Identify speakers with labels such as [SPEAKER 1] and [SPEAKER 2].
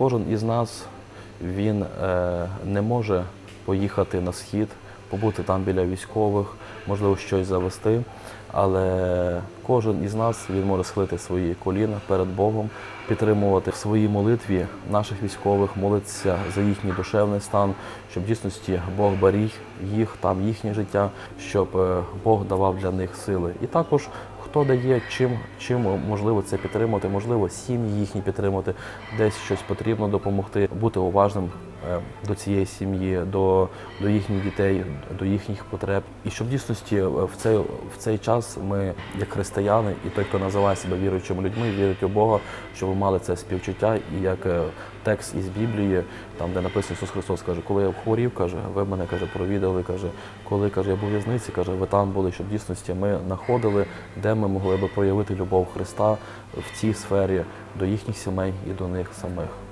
[SPEAKER 1] кожен із нас він е, не може поїхати на схід, побути там біля військових, можливо, щось завести. Але кожен із нас він може схилити свої коліна перед Богом, підтримувати в своїй молитві наших військових, молитися за їхній душевний стан, щоб в дійсності Бог беріг їх, там їхнє життя, щоб е, Бог давав для них сили. І також хто дає, чим, чим можливо це підтримати, можливо, сім'ї їхні підтримати, десь щось потрібно допомогти, бути уважним до цієї сім'ї, до, до їхніх дітей, до їхніх потреб. І щоб в дійсності е, в цей, в цей час ми, як християни, і той, хто називає себе віруючими людьми, вірить у Бога, щоб ви мали це співчуття, і як е, текст із Біблії, там де написано Ісус Христос каже, коли я хворів, каже, ви мене каже, провідали, каже, коли каже, я був в'язниці, каже, ви там були, щоб в дійсності ми знаходили, де ми могли би проявити любов Христа в цій сфері до їхніх сімей і до них самих.